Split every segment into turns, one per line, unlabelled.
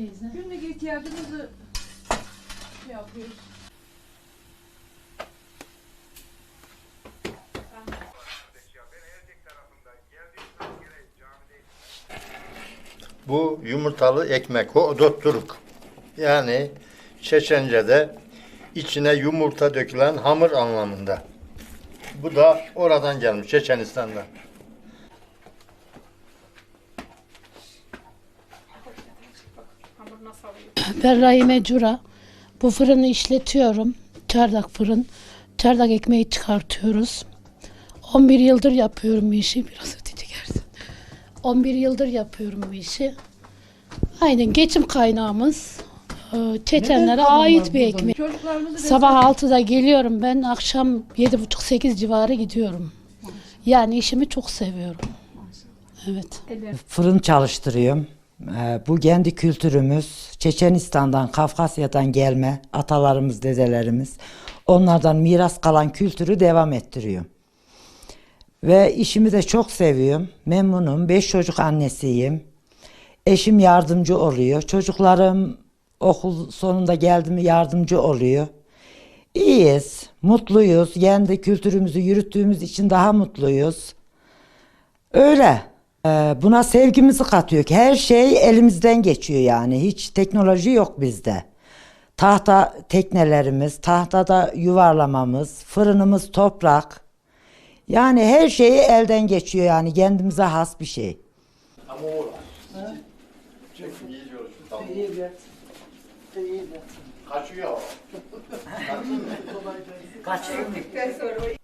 teyze.
Günlük ihtiyacımızı şey yapıyoruz.
Bu yumurtalı ekmek, o dotturuk. Yani Çeçence'de içine yumurta dökülen hamur anlamında. Bu da oradan gelmiş, Çeçenistan'dan.
Ben Rahime Cura. Bu fırını işletiyorum. Çardak fırın. Çardak ekmeği çıkartıyoruz. 11 yıldır yapıyorum bu işi. Biraz öteci gelsin. 11 yıldır yapıyorum bu işi. Aynen geçim kaynağımız. Ee, Çeçenlere ait bir ekmek.
Çocuklarımızı
Sabah 6'da geliyorum ben. Akşam 7.30-8 civarı gidiyorum. Yani işimi çok seviyorum. Evet.
fırın çalıştırıyorum. Ee, Bu kendi kültürümüz. Çeçenistan'dan, Kafkasya'dan gelme atalarımız, dedelerimiz. Onlardan miras kalan kültürü devam ettiriyorum. Ve işimi de çok seviyorum. Memnunum. Beş çocuk annesiyim. Eşim yardımcı oluyor. Çocuklarım okul sonunda geldi mi yardımcı oluyor. İyiyiz, mutluyuz. Kendi kültürümüzü yürüttüğümüz için daha mutluyuz. Öyle. Ee, buna sevgimizi katıyor ki her şey elimizden geçiyor yani. Hiç teknoloji yok bizde. Tahta teknelerimiz, tahtada yuvarlamamız, fırınımız toprak. Yani her şeyi elden geçiyor yani kendimize has bir şey.
Kaçıyor.
Senin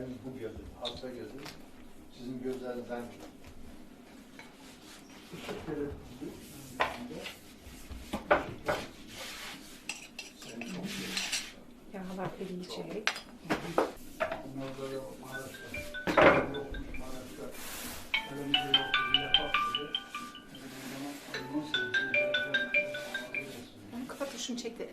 Benim bu gözüm, hasta gözüm, sizin gözlerinizden ışık böyle Maraş'ta, yokmuş Maraş'ta, öyle bir şey yok, yerden alıyorsun.
Kapat şunu çek de